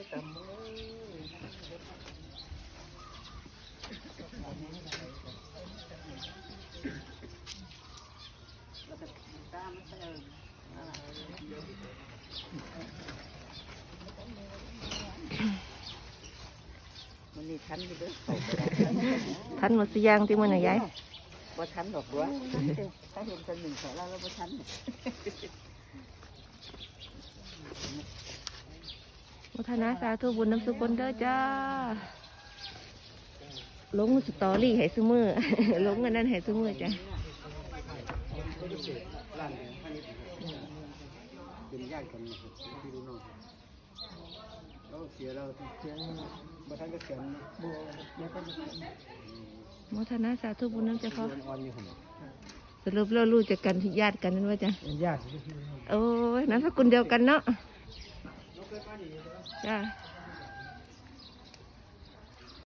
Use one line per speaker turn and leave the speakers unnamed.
ได้ตำมือแล้วก็ตามไปเอออ่ามันนี่ทันอยู่เด้อเขาก็ได้
ทันหมดสิยางที่มือน่ะยาย
บ่ทันดอกบัวถ้าเห็นคนหนึ่งของเราแล้วบ่ทัน
มุทนาสาธุบุญน้ำสุคนเด้อจ้าลงสตอรี่ให้ซุมือลงอันนั้นให้ซุมือจ้ะ
ร้านพาณิชย์เป็นญาติกันนะครับพี่รู้น้องเราเสียเราเสียบ่ทันก็เสียน
บัวเดี๋ยวก็จะเป็น
มุทนาสาธุบุญน้ำเจ้าพ่อ
เดือนอ่อนอยู่หั่น
สรุปแล้วรู้จักกันญาติกันนั่นว่าจ้ะ
เป็นญาติ
โอ้ยนามสกุลเดียวกันเนาะ จ้า